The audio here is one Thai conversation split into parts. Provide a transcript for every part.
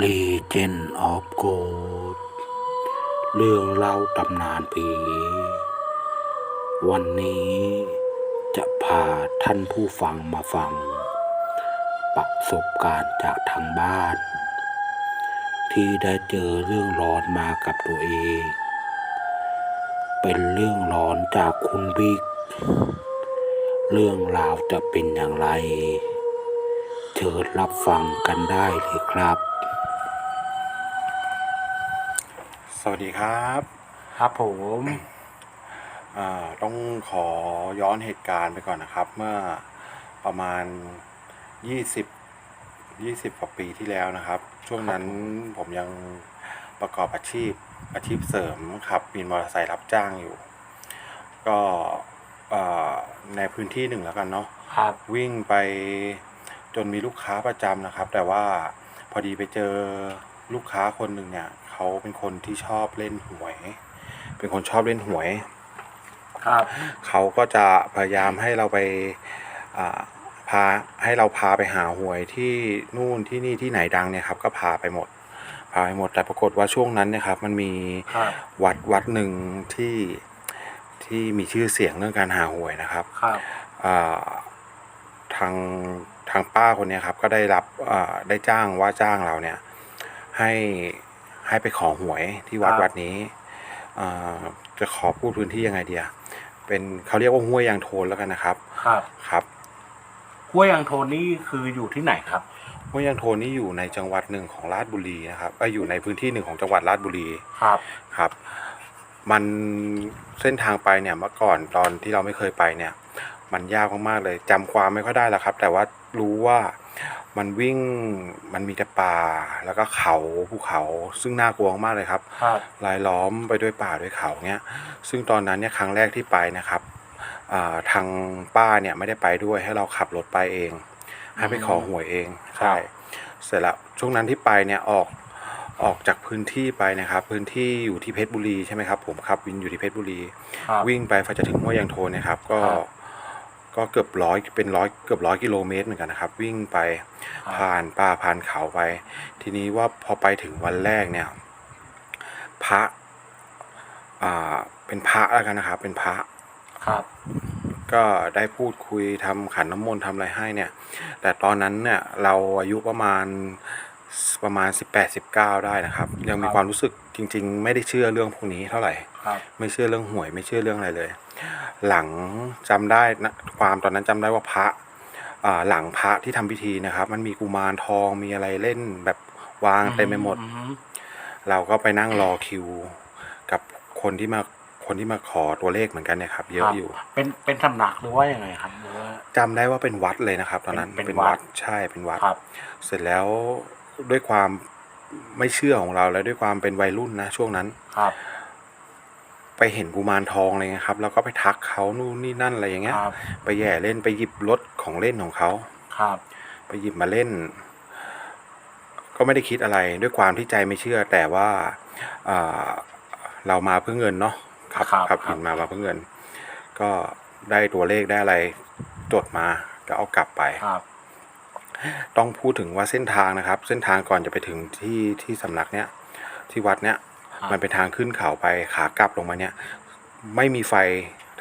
Legend of g o d เรื่องเล่าตำนานผี วันนี้จะพาท่านผู้ฟังมาฟัง ประสบการณ์จากทางบ้าน ที่ได้เจอเรื่องร้อนมากับตัวเอง เป็นเรื่องร้อนจากคุณบิ๊ก เรื่องราวจะเป็นอย่างไร เชิญรับฟังกันได้เลยครับ สวัสดีครับ ครับผมอ่าต้องขอย้อนเหตุการณ์ไปก่อนนะครับ เมื่อประมาณ 20 20กว่าปีที่แล้วนะครับ ช่วงนั้นผมยังประกอบอาชีพอาชีพเสริมขับวินมอเตอร์ไซค์รับจ้างอยู่ ก็เอ่อในพื้นที่หนึ่งแล้วกันเนาะครับวิ่งไปจนมีลูกค้าประจำนะครับ แต่ว่าพอดีไปเจอลูกค้าคนหนึ่งเนี่ย เขาเป็นคนที่ชอบเล่นหวย เป็นคนชอบเล่นหวย ครับเขาก็จะพยายามให้เราไปอ่าพาให้เราพาไปหาหวยที่นู่นที่นี่ที่ไหนดังเนี่ยครับ ก็พาไปหมด พาไปหมดแต่ปรากฏว่าช่วงนั้นเนี่ยครับ มันมีครับวัดวัดหนึ่งที่ที่มีชื่อเสียงเรื่องการหาหวยนะครับ ครับอ่าทางทางป้าคนเนี้ยครับก็ได้รับอ่าได้จ้างว่าจ้างเราเนี่ยให้ ให้ไปขอหวยที่วัดครับ วัดนี้อ่าจะขอพูดพื้นที่ยังไงเดียเป็นเขาเรียกว่าห้วยยางโทนแล้วกันนะครับ ครับครับห้วยยางโทนนี่คืออยู่ที่ไหนครับ ห้วยยางโทนนี่อยู่ในจังหวัดหนึ่งของราชบุรีนะครับเอ้ยอยู่ในพื้นที่หนึ่งของจังหวัดราชบุรี ครับ ครับ มันเส้นทางไปเนี่ยเมื่อก่อนตอนที่เราไม่เคยไปเนี่ย มันยากมากๆเลยจำความไม่ค่อยได้แล้วครับ แต่ว่ารู้ว่า มันวิ่งมันมีแต่ป่าแล้วก็เขาภูเขาซึ่งน่ากลัวมากเลยครับครับ รายล้อมไปด้วยป่าด้วยเขาเนี่ยซึ่งตอนนั้นเนี่ยครั้งแรกที่ไปนะครับอ่าทางป้าเนี่ยไม่ได้ไปด้วยให้เราขับรถไปเอง ให้ไปขอหวยเองใช่เสร็จแล้วช่วงนั้นที่ไปเนี่ยออกออกจากพื้นที่ไปนะครับ พื้นที่อยู่ที่เพชรบุรีใช่ไหมครับผมขับวินอยู่ที่เพชรบุรี ครับ วิ่งไปพอจะถึงห้วยยางโทนเนะครับก็ครับ ก็เกือบร้อยเป็นร้อยเกือบร้อยกิโลเมตรเหมือนกันนะครับ วิ่งไปครับผ่านป่าผ่านเขาไป ทีนี้ว่าพอไปถึงวันแรกเนี่ย พระอ่าเป็นพระแล้วกันนะครับ เป็นพระครับ ก็ได้พูดคุยทำขันน้ำมนต์ทำอะไรให้เนี่ย แต่ตอนนั้นเนี่ยเราอายุประมาณประมาณสิบแปดสิบเก้าได้นะครับ ยังมีครับความรู้สึกจริง ๆ ไม่ได้เชื่อเรื่องพวกนี้เท่าไหร่ครับไม่เชื่อเรื่องหวยไม่เชื่อเรื่องอะไรเลย หลังจำได้นะความตอนนั้นจำได้ว่าพระอ่าหลังพระที่ทำพิธีนะครับ มันมีกุมารทองมีอะไรเล่นแบบวางเต็มไปหมดอืเราก็ไปนั่งรอคิว กับคนที่มาคนที่มาขอตัวเลขเหมือนกันเนี่ยครับ เยอะครับอยู่ เป็นเป็นสำนักหรือว่ายังไงครับหรือว่าจำได้ว่าเป็นวัดเลยนะครับ ตอนนั้นเป็นเป็นวัดใช่เป็นวัดครับเสร็จแล้วด้วยความไม่เชื่อของเราและด้วยความเป็นวัยรุ่นนะช่วงนั้นครับ ไปเห็นกุมารทองอะไรเงี้ยครับ แล้วก็ไปทักเขานู่นนี่นั่นอะไรอย่างเงี้ย ครับไปแย่เล่นไปหยิบรถของเล่นของเขา ครับ ไปหยิบมาเล่น ก็ไม่ได้คิดอะไรด้วยความที่ใจไม่เชื่อ แต่ว่าอ่าเรามาเพื่อเงินเนาะขับครับขับครัหิบนมามาเพื่อเงิน ก็ได้ตัวเลขได้อะไรจดมาก็เอากลับไป ครับ ต้องพูดถึงว่าเส้นทางนะครับ เส้นทางก่อนจะไปถึงที่ที่สำนักเนี้ยที่วัดเนี้ยครับ มันเป็นทางขึ้นเขาไปขากลับลงมาเนี่ย ไม่มีไฟ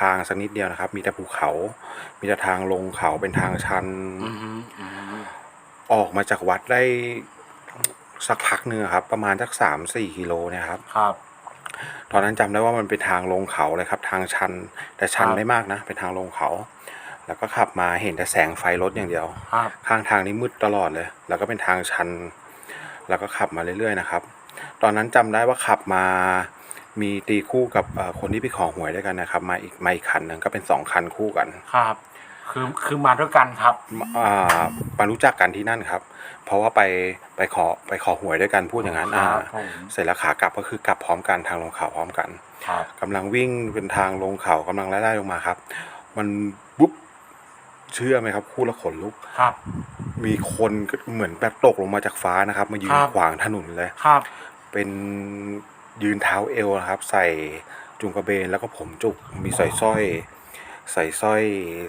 ทางสักนิดเดียวนะครับ มีแต่ภูเขา มีแต่ทางลงเขาเป็นทางชันอืมอืมออกมาจากวัดได้สักพักหนึ่งอะครับ ประมาณสักสามสี่กิโลเนี่ยครับ ครับ ตอนนั้นจำได้ว่ามันเป็นทางลงเขาเลยครับ ทางชัน แต่ชันครับไม่มากนะ เป็นทางลงเขา แล้วก็ขับมาเห็นแต่แสงไฟรถอย่างเดียวครับข้างทางนี้มืดตลอดเลย แล้วก็เป็นทางชัน แล้วก็ขับมาเรื่อยๆนะครับ ตอนนั้นจำได้ว่าขับมามีตีคู่กับเอ่อคนที่ไปขอหวยด้วยกันนะครับ มาอีกมาอีกคันหนึ่งก็เป็นสองคันคู่กันครับ คือคือมาด้วยกันครับอ่ามารู้จักกันที่นั่นครับ เพราะว่าไปไปขอไปขอหวยด้วยกันพูดอย่างนั้นครัอ่าบผมเสร็จแล้วขากลับก็คือกลับพร้อมกันทางลงเขาพร้อมกัน ครับกำลังวิ่งเป็นทางลงเขากำลังไล่ๆลงมาครับ มันบุ๊บ เชื่อไหมครับ คู่ละขนลุก ครับ มีคนก็เหมือนแบบตกลงมาจากฟ้านะครับ มายืนครับ ขวางถนนเลย ครับ เป็นยืนเท้าเอวนะครับ ใส่จุงกระเบนแล้วก็ผมจุกมีใส่สร้อย ใส่สร้อย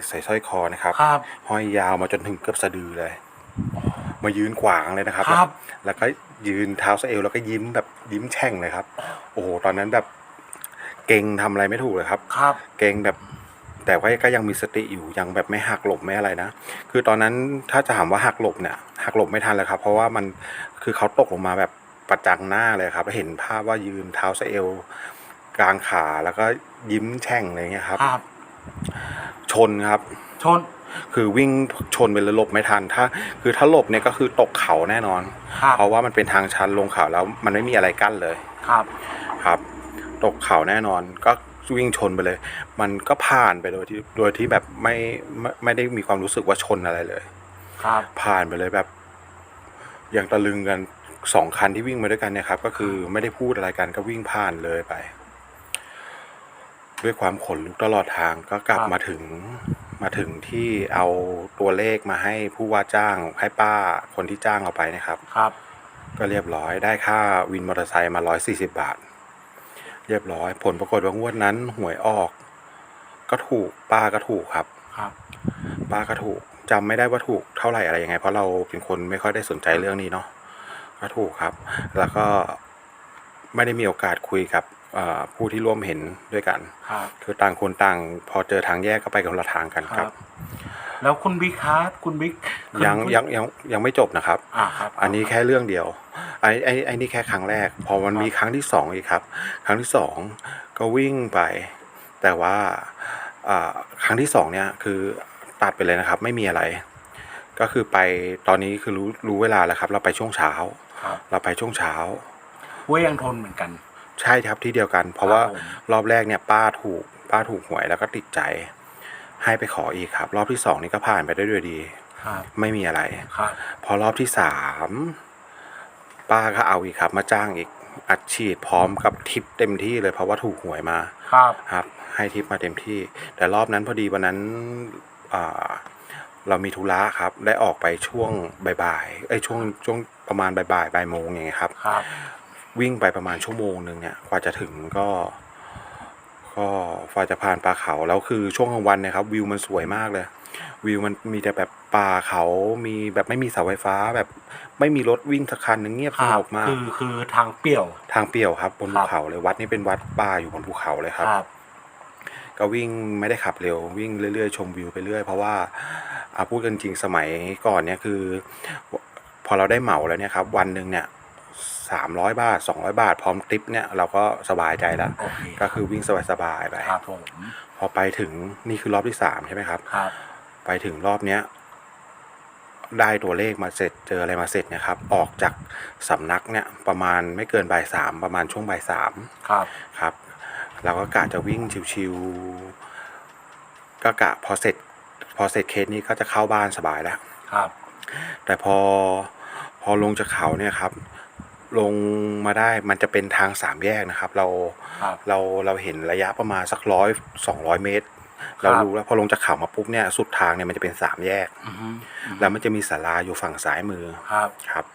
ใส่สร้อยคอนะครับ ครับ ห้อยยาวมาจนถึงเกือบสะดือเลย มามายืนขวางเลยนะครับ ครับ แล้วก็ยืนเท้าสะเอวแล้วก็ยิ้มแบบยิ้มแช่งเลยครับ โอ้โหตอนนั้นแบบเก่งทำอะไรไม่ถูกเลยครับ ครับ เก่งแบบ แต่ว่าก็ยังมีสติอยู่ยังแบบไม่หักหลบไม่อะไรนะ คือตอนนั้นถ้าจะถามว่าหักหลบเนี่ยหักหลบไม่ทันเลยครับ เพราะว่ามันคือเขาตกลงมาแบบประจังหน้าเลยครับแล้วเห็นภาพว่ายืนเท้าสะเอวกลางขาแล้วก็ยิ้มแช่งอะไรเงี้ยครับ ครับ ชนครับ ชน คือวิ่งชนไปเลยหลบไม่ทันถ้า คือถ้าหลบเนี่ยก็คือตกเขาแน่นอน ครับ เพราะว่ามันเป็นทางชันลงเขาแล้วมันไม่มีอะไรกั้นเลย ครับ ครับ ตกเขาแน่นอนก็ วิ่งชนไปเลย มันก็ผ่านไปโดยที่โดยที่แบบไม่ไม่ไม่ได้มีความรู้สึกว่าชนอะไรเลย ครับ ผ่านไปเลยแบบ อย่างตะลึงกันสองคันที่วิ่งมาด้วยกันเนี่ยครับ ก็คือไม่ได้พูดอะไรกันก็วิ่งผ่านเลยไป ด้วยความขนลุกตลอดทางก็กลับครับมาถึงมาถึงที่เอาตัวเลขมาให้ผู้ว่าจ้างให้ป้าคนที่จ้างเราไปนะครับ ครับ ก็เรียบร้อยได้ค่าวินมอเตอร์ไซค์มาร้อยสี่สิบาท เรียบร้อย ผลปรากฏว่างวดนั้นหวยออก ก็ถูกป้าก็ถูกครับครับป้าก็ถูกจำไม่ได้ว่าถูกเท่าไหร่อะไรยังไง เพราะเราเป็นคนไม่ค่อยได้สนใจเรื่องนี้เนาะก็ถูกครับ แล้วก็ไม่ได้มีโอกาสคุยกับเอ่อผู้ที่ร่วมเห็นด้วยกันครับคือต่างคนต่าง พอเจอทางแยกก็ไปคนละทางกันคครัรับบ แล้วคุณบิ๊กครับคุณบิ๊กคือยังคุณยังยังยังไม่จบนะครับ อ่าครับอันนี้แค่เรื่องเดียวไอ้ไอ้ไอ้นี่แค่ครั้งแรก พอมันมีครั้งที่สองอีกครับ ครั้งที่สองก็วิ่งไป แต่ว่าอ่าครั้งที่สองเนี่ยคือตัดไปเลยนะครับ ไม่มีอะไร ก็คือไปตอนนี้คือรู้รู้เวลาแล้วครับ เราไปช่วงเช้า ครับเราไปช่วงเช้าห้วยยังทนเหมือนกัน ใช่ครับที่เดียวกัน เพราะว่าครับผมรอบแรกเนี่ยป้าถูกป้าถูกหวยแล้วก็ติดใจ ให้ไปขออีกครับ รอบที่สองนี่ก็ผ่านไปได้ด้วยดี ครับไม่มีอะไร ครับพอรอบที่สามป้าก็เอาอีกครับ มาจ้างอีกอัดฉีดพร้อมกับทิปเต็มที่เลยเพราะว่าถูกหวยมา ครับครับให้ทิปมาเต็มที่ แต่รอบนั้นพอดีวันนั้นอ่าเรามีธุระครับ ได้ออกไปช่วงบ่ายๆเอ้ยช่วงช่วงประมาณบ่ายๆบ่ายโมงอย่างเงี้ยครับ ครับวิ่งไปประมาณชั่วโมงหนึ่งเนี่ยกว่าจะถึงก็ ก็ฝ่าจะผ่านป่าเขาแล้วคือช่วงกลางวันเนี่ยครับ วิวมันสวยมากเลย วิวมันมีแต่แบบป่าเขา มีแบบไม่มีเสาไฟฟ้าแบบไม่มีรถวิ่งสักคันหนึ่งเงียบคสรังบบมาก คือคือทางเปรี่ยว ทางเปลี่ยวครับบนครัภูบเขาเลยวัดนี้เป็นวัดป่าอยู่บนภูเขาเลยครับครับ ก็วิ่งไม่ได้ขับเร็ววิ่งเรื่อยๆ ชมวิวไปเรื่อย เพราะว่าอาพูดกันจริงสมัยก่อนเนี่ยคือ พอเราได้เหมาแล้วเนี่ยครับ วันหนึ่งเนี่ย สามร้อยบาทสองร้อยบาท พร้อมติปเนี่ยเราก็สบายใจแล้ว โอเคก็คือวิ่งสบายๆไป ครับผมพอไปถึงนี่คือรอบที่สามใช่ไหมครับ ครับไปถึงรอบเนี้ย ได้ตัวเลขมาเสร็จเจออะไรมาเสร็จเนะครับ ออกจากสำนักเนี่ย ประมาณไม่เกินบ่ายสามประมาณช่วงบ่ายสามครับครับ เราก็กะจะวิ่งชิวๆก็กะพอเสร็จ พอเสร็จเคสนี้ก็จะเข้าบ้านสบายแล้ว ครับ แต่พอพอลงจากเขาเนี่ยครับ ลงมาได้มันจะเป็นทางสามแยกนะครับ เราครับเราเราเห็นระยะประมาณสักร้อยสองร้อยเมตร เรารู้แล้วพอลงจากเขามาปุ๊บเนี่ยสุดทางเนี่ยมันจะเป็นสามแยก อือฮึแล้วมันจะมีศาลาอยู่ฝั่งซ้ายมือครับ ครับ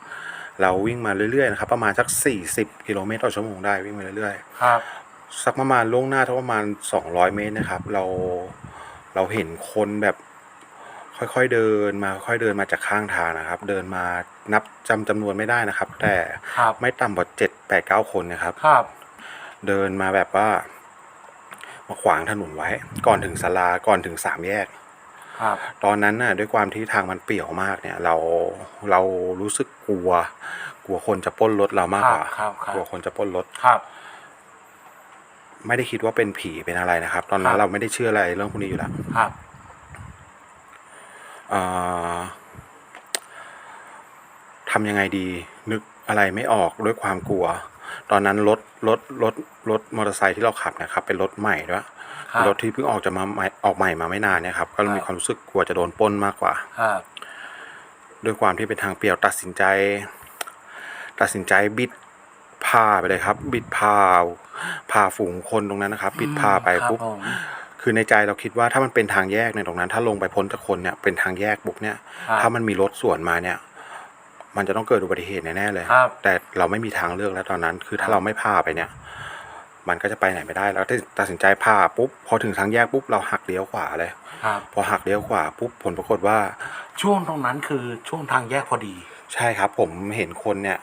เราวิ่งมาเรื่อยๆนะครับ ประมาณสักสี่สิบกิโลเมตรต่อชั่วโมงได้วิ่งมาเรื่อยๆครับสักประมาณล่วงหน้าทั้งประมาณสองร้อยเมตรนะครับ เราเราเห็นคนแบบ ค่อยๆเดินมาค่อยๆเดินมาจากข้างทางนะครับ เดินมานับจำจำนวนไม่ได้นะครับ แต่ครับไม่ต่ำกว่าเจ็ดแปดเก้าคนนะครับ ครับเดินมาแบบว่า มาขวางถนนไว้ ก่อนถึงศาลาก่อนถึงสามแยก ครับ ตอนนั้นน่ะด้วยความที่ทางมันเปี่ยวมากเนี่ย เราเรารู้สึกกลัว กลัวคนจะปล้นรถเรามากกว่าครับครับกลัวคนจะปล้นรถ ครับ ไม่ได้คิดว่าเป็นผีเป็นอะไรนะครับ ตอนนั้ครันบเราไม่ได้เชื่ออะไรเรื่องพวกนี้อยู่แล้ว ครับเอ่อ ทำยังไงดีนึกอะไรไม่ออกด้วยความกลัว ตอนนั้นรถรถรถรถมอเตอร์ไซค์ที่เราขับนะครับเป็นรถใหม่ด้วยครับรถที่เพิ่งออกจะมาใหม่ออกใหม่มาไม่นานเนี่ยครับก็ครับมีความรู้สึกกลัวจะโดนปล้นมากกว่าครับด้วยความที่เป็นทางเปลี่ยวตัดสินใจ ตัดสินใจบิดพาไปเลยครับ บิดพาพาฝูงคนตรงนั้นนะครับ บิดพาไปครับปุ๊บผม คือในใจเราคิดว่าถ้ามันเป็นทางแยกเนี่ยตรงนั้น ถ้าลงไปพ้นจากคนเนี่ยเป็นทางแยกปุ๊บเนี่ย ครับถ้ามันมีรถสวนมาเนี่ย มันจะต้องเกิดอุบัติเหตุแน่ๆเลย ครับ แต่เราไม่มีทางเลือกแล้วตอนนั้น คือถ้าเราไม่พาไปเนี่ย มันก็จะไปไหนไม่ได้แล้วตัดสินใจพาปุ๊บพอถึงทางแยกปุ๊บเราหักเลี้ยวขวาเลย ครับ พอหักเลี้ยวขวาปุ๊บผลปรากฏว่า ช่วงตรงนั้นคือช่วงทางแยกพอดี ใช่ครับผมเห็นคนเนี่ย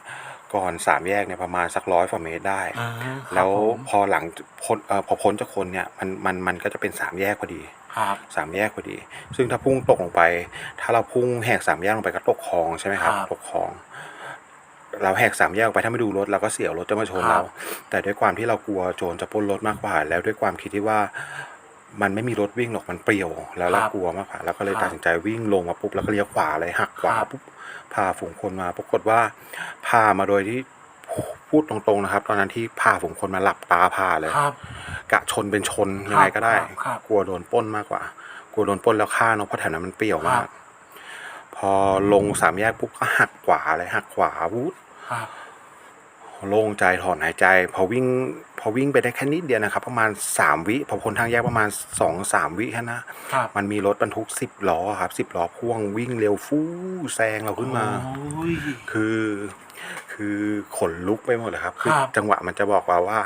ก่อนสามแยกเนี่ยประมาณสักร้อยกว่าเมตรได้อ่าครับแล้วผมพอหลังพ้นเอ่อพอพ้นจากคนเนี่ยมันมันมันก็จะเป็นสามแยกพอดีครับสามแยกพอดี ซึ่งถ้าพุ่งตกลงไป ถ้าเราพุ่งแหกสามแยกลงไปก็ตกคลองใช่ไหมครับครับตกคลอง เราแหกสามแยกออกไปถ้าไม่ดูรถเราก็เสี่ยวรถจะมาชนครัเราบแต่ด้วยความที่เรากลัวโจรจะปล้นรถมากกว่า แล้วด้วยความคิดที่ว่า มันไม่มีรถวิ่งหรอกมันเปรี่ยว แล้วเราครับกลัวมากกว่าเราก็เลยครับตัดสินใจวิ่งลงมาปุ๊บแล้วก็เลี้ยวขวาเลยหักขวาครับปุ๊บพาฝูงคนมาปรากฏว่าพามาโดยที่พูดตรงๆนะครับ ตอนนั้นที่พาฝูงคนมาหลับตาพาเลยครับกะชนเป็นชนยังไงก็ได้ครับครับกลัวโดนปล้นมากกว่า กลัวโดนปล้นแล้วฆ่าเนาะเพราะแถวนั้นมันเปรี่ยวมาครักบพอลงสามแยกปุ๊บก็หักขวาเลยหักขวาวูดครับ โล่งใจถอนหายใจ พอวิ่งพอวิ่งไปได้แค่นิดเดียวนะครับ ประมาณสามวิพอพ้นทางแยกประมาณสองสามวิแค่นะครับมันมีรถบรรทุกสิบล้อครับสิบล้อพ่วงวิ่งเร็วฟู่แซงเราขึ้นมาโอ้ยคือ คือขนลุกไปหมดเลยครับ คือครับจังหวะมันจะบอกเราว่า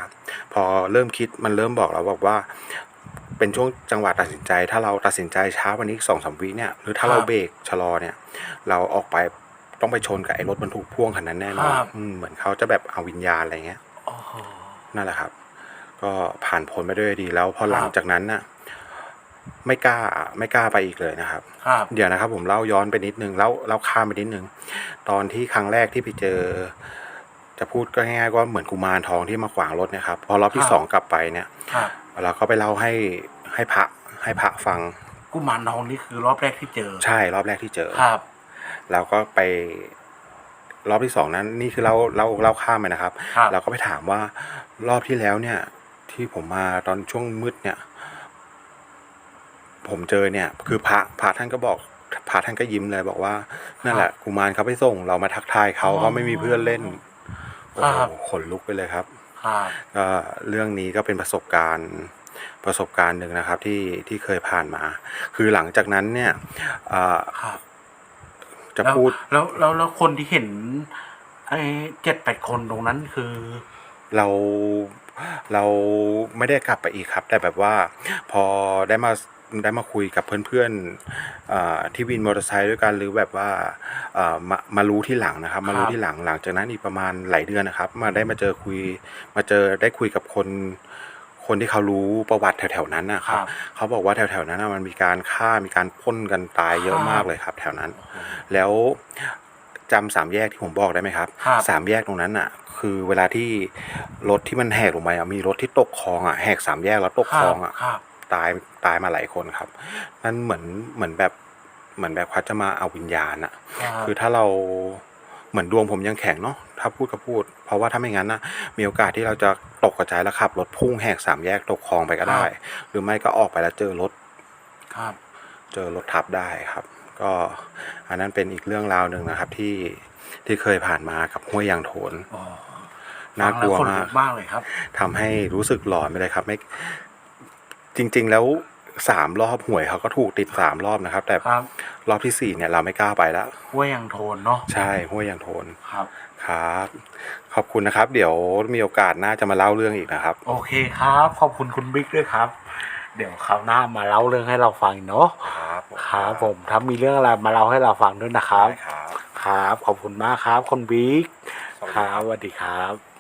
พอเริ่มคิดมันเริ่มบอกเราบอกว่า เป็นช่วงจังหวะตัดสินใจ ถ้าเราตัดสินใจช้าวันนี้สองสามวิเนี่ย หรือถ้าเราเบรกชะลอเนี่ย เราออกไป ต้องไปชนกับไอ้รถบรรทุกพ่วงคันนั้นแน่นอนครับ อืมเหมือนเขาจะแบบเอาวิญญาณอะไรเงี้ยโอ้โหนั่นแหละครับ ก็ผ่านพ้นไปด้วยดีแล้วพอหลังครับ จากนั้นน่ะ ไม่กล้าไม่กล้าไปอีกเลยนะครับ ครับ เดี๋ยวนะครับ ผมเล่าย้อนไปนิดนึงเล่าเล่าข้ามไปนิดนึงตอนที่ครั้งแรกที่ไปเจอ จะพูดก็ง่ายๆว่าเหมือนกุมารทองที่มาขวางรถเนะครับ พอรอบที่ครับ สองกลับไปเนี่ย ครับเราก็ไปเล่าให้ให้พระให้พระฟัง กุมารทองนี่คือรอบแรกที่เจอ ใช่รอบแรกที่เจอ ครับ เราก็ไปรอบที่สองนั้น นี่คือเราเราเล่าข้ามไปนะครับ ครับ เราก็ไปถามว่ารอบที่แล้วเนี่ย ที่ผมมาตอนช่วงมืดเนี่ย ผมเจอเนี่ย คือพระพระท่านก็บอกพระท่านก็ยิ้มเลยบอกว่านั่นแหละกุมารเขาไปส่ง เรามาทักทายเขาอ๋อเขาไม่มีเพื่อนเล่นโอ้คโหรับ ขนลุกไปเลยครับครับ ก็เรื่องนี้ก็เป็นประสบการณ์ประสบการณ์หนึ่งนะครับ ที่ที่เคยผ่านมา คือหลังจากนั้นเนี่ยอ่าครับ จะแล้วพูด แล้วแล้วแล้วคนที่เห็นไอ้เจ็ดแปดคนตรงนั้นคือ เราเราไม่ได้กลับไปอีกครับ แต่แบบว่าพอได้มาได้มาคุยกับเพื่อนๆเอ่อที่วินมอเตอร์ไซค์ด้วยกันหรือแบบว่าเอ่อมามารู้ที่หลังนะครับ มารู้ครับที่หลังหลังจากนั้นอีกประมาณหลายเดือนนะครับ มาได้มาเจอคุยมาเจอได้คุยกับคน คนที่เขารู้ประวัติแถวๆนั้นนะครับครับเขาบอกว่าแถวๆนั้นน่ะมันมีการฆ่ามีการพ่นกันตายเยอะครับมากเลยครับ แถวนั้น แล้วจำสามแยกที่ผมบอกได้ไหมครับครับสามแยกตรงนั้นอะ คือเวลาที่รถที่มันแหกลงไปอะมีรถที่ตกคลองอะแหกสามแยกแล้วตกคลองอะครับตายตายมาหลายคนครับนั่นเหมือนเหมือนแบบเหมือนแบบเขาจะมาเอาวิญญาณอะครับคือถ้าเรา เหมือนดวงผมยังแข็งเนาะถ้าพูดก็พูด เพราะว่าถ้าไม่งั้นนะมีโอกาสที่เราจะตกกระจายแล้วขับรถพุ่งแหกสามแยกตกคลองไปก็ได้ หรือไม่ก็ออกไปแล้วเจอรถครับเจอรถทับได้ครับ ก็อันนั้นเป็นอีกเรื่องราวหนึ่งนะครับที่ที่เคยผ่านมากับห้วยยางโถนอ๋อน่ากลัวฟังแล้มากขนลุมากเลยครับทำให้รู้สึกหลอนไปเลยครับ ไม่จริง ๆ แล้ว สามรอบหวยเขาก็ถูกติดสามรอบนะครับ แต่ครับรอบที่สี่เนี่ยเราไม่กล้าไปแล้ว ห้วยยังโทนเนาะใช่ห้วยยางโถนครับ ครับ ขอบคุณนะครับ เดี๋ยวมีโอกาสน่าจะมาเล่าเรื่องอีกนะครับ โอเคครับ ขอบคุณคุณบิ๊กด้วยครับ เดี๋ยวคราวหน้ามาเล่าเรื่องให้เราฟังเนาะครับครับผมถ้ามีเรื่องอะไรมาเล่าให้เราฟังด้วยนะครับได้ครับครับ ขอบคุณมากครับคุณบิ๊กสวัสดีคครัรับบสวัสดีครับ